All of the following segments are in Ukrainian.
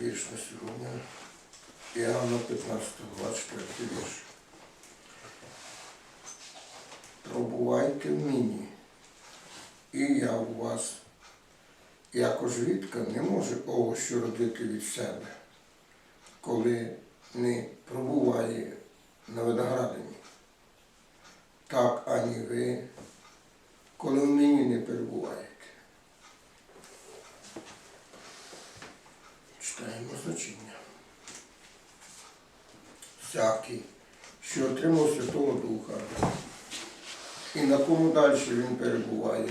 на сьогодні. Іоанна 15, 24 вірш. Пробувайте в мені, і я у вас. Яко ж рідка не може овощу родити від себе, коли не пробуває на виноградині. Так ані ви, коли в мені не перебуваєте. Що отримав Святого Духа, і на кому далі він перебуває,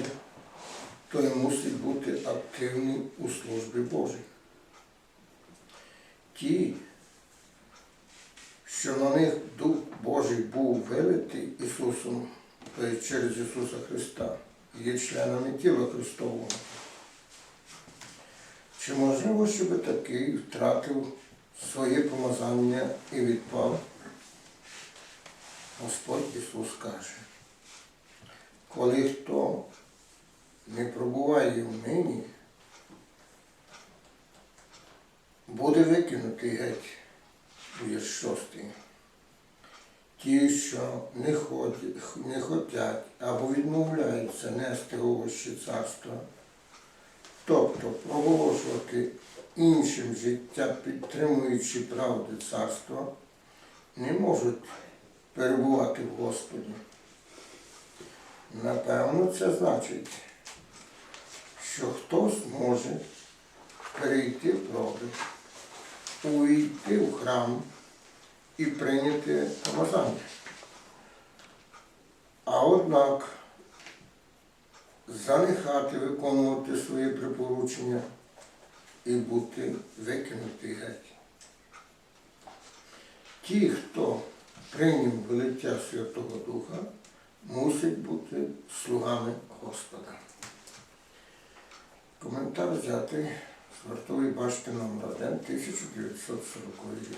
той мусить бути активним у службі Божій. Ті, що на них Дух Божий був вилитий Ісусом, тобто через Ісуса Христа, є членами тіла Христового. Чи можливо, щоб такий втратив своє помазання і відпав? Господь Ісус каже, коли хто не пробуває в мені, буде викинутий геть, вірш шостий. Ті, що не ходять, не хотять або відмовляються нести овощі царства, тобто проголошувати іншим життя, підтримуючи правди царства, не можуть перебувати в Господі. Напевно, це значить, що хтось може перейти в проби, увійти в храм і прийняти помазання. А однак занехати виконувати свої припоручення і бути викинути геть. Ті, хто прийняв велиття Святого Духа, мусить бути слугами Господа. Коментар взятий з вартової башти номер 1 1940 рік.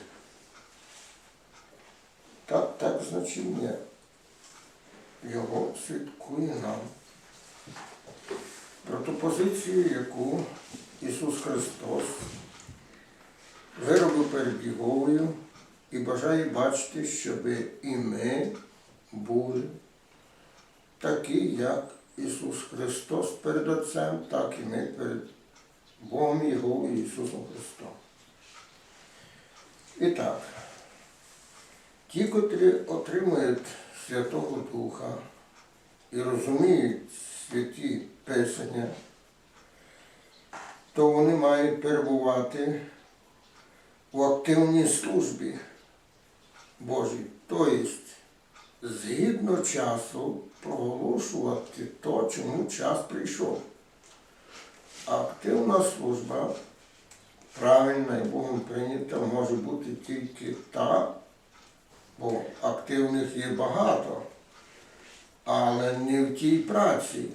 Так, так значення його свідкує нам про ту позицію, яку Ісус Христос виробив перед Єговою і бажає бачити, щоб і ми були такі, як Ісус Христос перед Отцем, так і ми перед Богом Його і Ісусом Христом. І так, ті, котрі отримують Святого Духа і розуміють святі Писання, то вони мають перебувати у активній службі Божій. Тобто, згідно часу проголошувати то, чому час прийшов. Активна служба, правильна і Богом прийнята, може бути тільки та, бо активних є багато, але не в тій праці.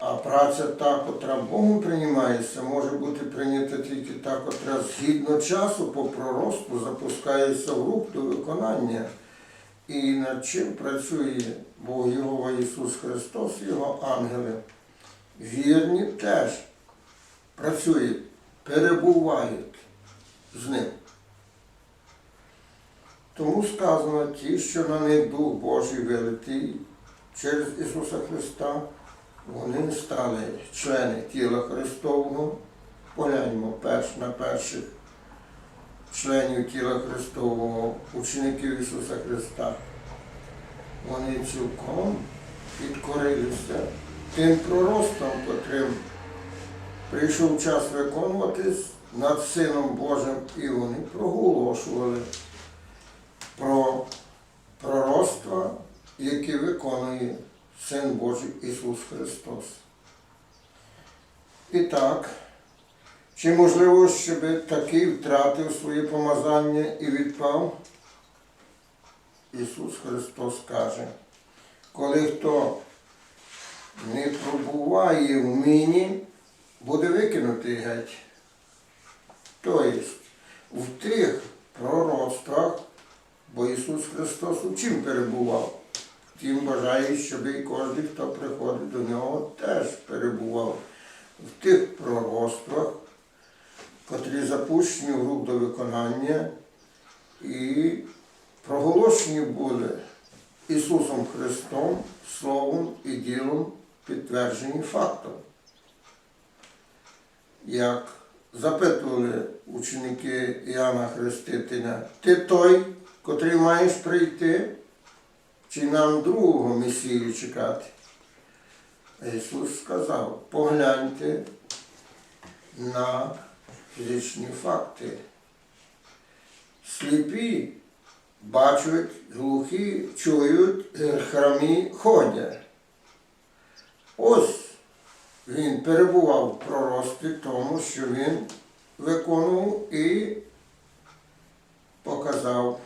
А праця та, котра Богом приймається, може бути прийнята тільки та, котра згідно часу по проросту запускається в рух до виконання. І над чим працює Бог Його Ісус Христос, Його ангели. Вірні теж працюють, перебувають з ним. Тому сказано, ті, що на них Дух Божий вилитий через Ісуса Христа, вони стали члени тіла Христового. Погляньмо перш на перших членів тіла Христового, учеників Ісуса Христа. Вони цілком підкорилися тим проростом, котрим прийшов час виконуватись над Сином Божим, і вони проголошували про пророцтва, які виконує Син Божий Ісус Христос. І так, чи можливо, щоб такий втратив своє помазання і відпав? Ісус Христос каже, коли хто не пробуває в мені, буде викинутий геть. Тобто в тих пророцтвах, бо Ісус Христос у чим перебував? Тим бажає, щоб і кожен, хто приходить до нього, теж перебував в тих пророцтвах, запущені в рух до виконання і проголошені були Ісусом Христом, Словом і ділом підтверджені фактом. Як запитували ученики Іоанна Хрестителя, ти той, котрий маєш прийти, чи нам другого Месію чекати? А Ісус сказав, погляньте на фізичні факти. Сліпі бачать, глухі чують, хромі ходять. Ось він перебував в прорості тому, що він виконував і показав,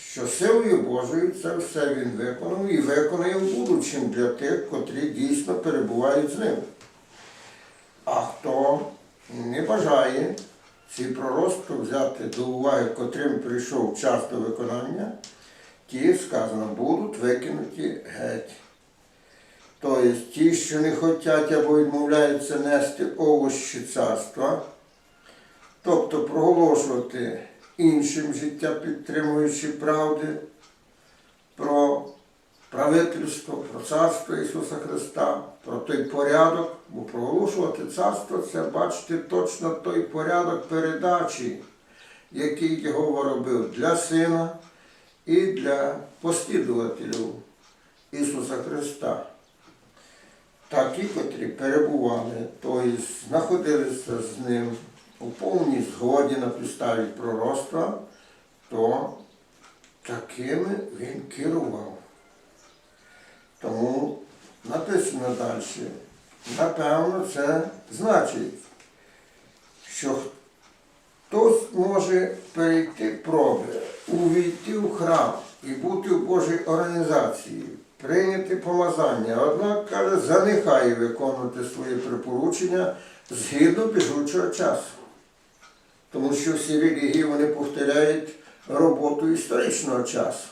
що силою Божою це все він виконав і виконує в будучим для тих, котрі дійсно перебувають з ним. А хто не бажає ці пророцтва взяти до уваги, котрим прийшов час до виконання, ті, сказано, будуть викинуті геть. Тобто ті, що не хочуть або відмовляються нести овощі царства, тобто проголошувати іншим життя, підтримуючи правди про правительство, про царство Ісуса Христа, про той порядок, бо проголошувати царство це бачити точно той порядок передачі, який Його робив для Сина і для послідувателів Ісуса Христа. Такі, котрі перебували, тобто знаходилися з ним у повній згоді на підставі пророцтва, то такими він керував. Тому написано далі. Напевно, це значить, що хтось може перейти проби, увійти в храм і бути в Божій організації, прийняти помазання, однак каже, занехає виконувати свої припоручення згідно біжучого часу. Тому що всі релігії вони повторяють роботу історичного часу.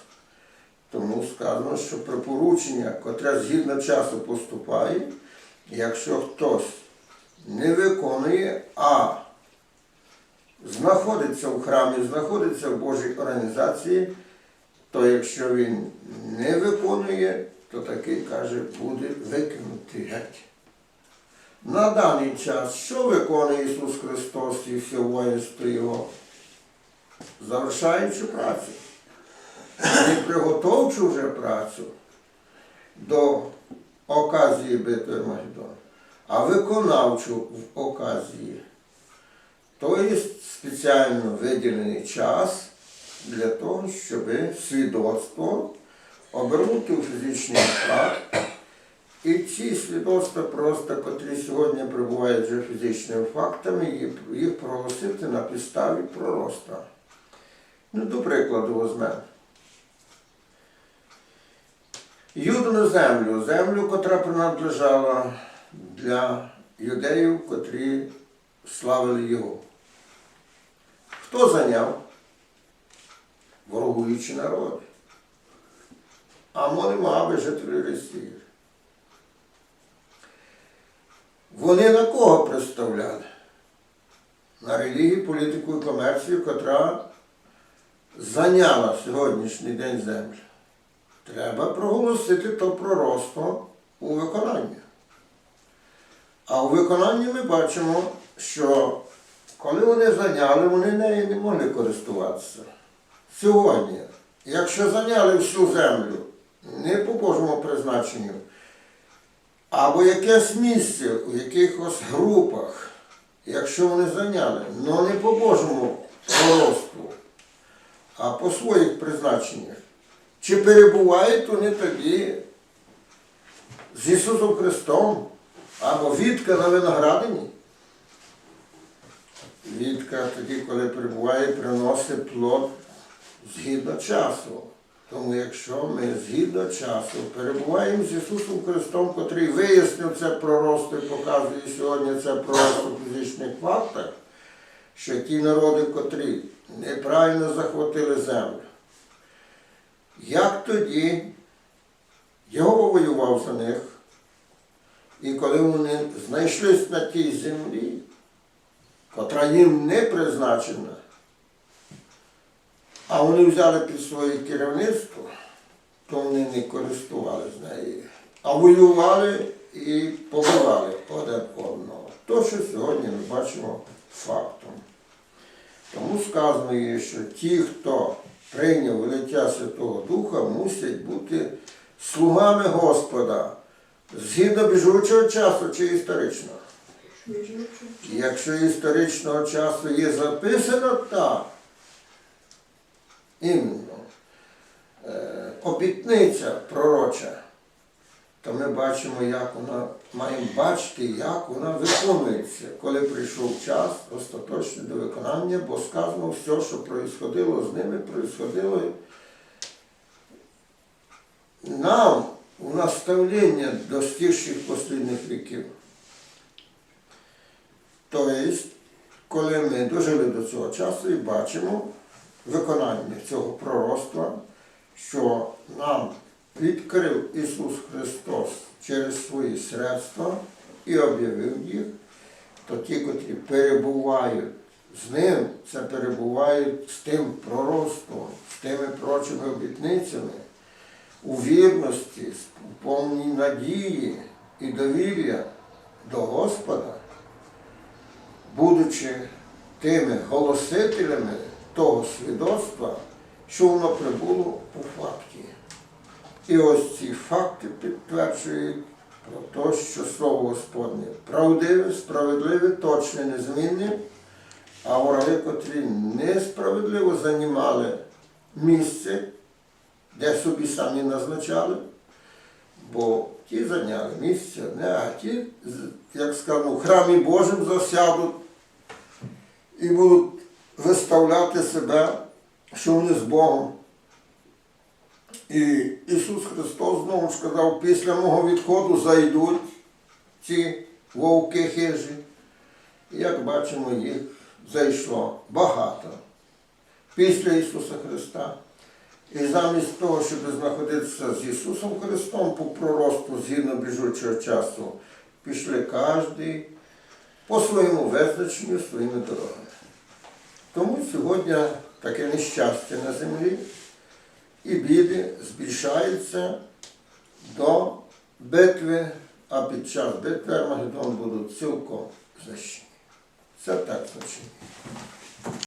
Тому сказано, що припоручення, котре згідно часу поступає, якщо хтось не виконує, а знаходиться в храмі, знаходиться в Божій організації, то якщо він не виконує, то такий каже, буде викинутий геть. На даний час, що виконує Ісус Христос і все воїнство Його? Завершаючи працю не приготовчу вже працю до оказії битви Магеддон, а виконавчу в оказії. Тобто спеціально виділений час для того, щоб свідоцтво обернути у фізичний факт. І ці свідоцтва просто, котрі сьогодні перебувають вже фізичними фактами, їх- проголосити на підставі пророста. Ну, до прикладу, візьмемо. Юдину землю, землю, котра принадлежала для юдеїв, котрі славили його. Хто зайняв? Ворогуючі народи. Амон і Моаби жителі Росії. Вони на кого представляли? На релігію, політику і комерцію, котра зайняла сьогоднішній день землю. Треба проголосити то пророцтво у виконанні. А у виконанні ми бачимо, що коли вони зайняли, вони нею не могли користуватися. Сьогодні, якщо зайняли всю землю не по Божому призначенню, або якесь місце у якихось групах, якщо вони зайняли, але не по Божому пророцтву, а по своїх призначеннях, чи перебувають вони тоді з Ісусом Христом або відка на виноградині? Відка тоді, коли перебуває, приносить плод згідно часу. Тому якщо ми згідно часу перебуваємо з Ісусом Христом, котрий вияснив це пророцтво і показує сьогодні це пророцтво в фізичних фактах, що ті народи, котрі неправильно захватили землю, як тоді його воював за них, і коли вони знайшлись на тій землі, котра їм не призначена, а вони взяли під своє керівництво, то вони не користувалися нею, а воювали і побивали один одного. То, що сьогодні ми бачимо фактом. Тому сказано є, що ті, хто прийняв вилиття Святого Духа, мусять бути слугами Господа згідно біжучого часу чи історичного. Якщо історичного часу є записано так, іменно е, обітниця пророча, то ми бачимо, як вона, маємо бачити, як вона виконується, коли прийшов час остаточний до виконання, бо сказано все, що происходило з ними, происходило нам у наставлення достигших послідних віків. Тобто, коли ми дожили до цього часу і бачимо виконання цього пророцтва, що нам відкрив Ісус Христос через свої средства і об'явив їх, то ті, котрі перебувають з ним, це перебувають з тим пророцтвом, з тими прочими обітницями, у вірності, у повній надії і довір'я до Господа, будучи тими голосителями того свідоцтва, що воно прибуло у факті. І ось ці факти підтверджують про те, що Слово Господнє правдиве, справедливе, точне, незмінне, а вороги, котрі несправедливо займали місце, де собі самі назначали, бо ті зайняли місце одне, а ті, як сказано, в храмі Божим засядуть і будуть виставляти себе, що вони з Богом. І Ісус Христос знову ж сказав, після мого відходу зайдуть ці вовки хижі. І як бачимо, їх зайшло багато після Ісуса Христа. І замість того, щоб знаходитися з Ісусом Христом по пророцтву згідно біжучого часу, пішли кожен по своєму визначенню, своїми дорогами. Тому сьогодні таке нещастя на землі і біди збільшаються до битви, а під час битви Армагеддон будуть цілком знищені. Це так значить.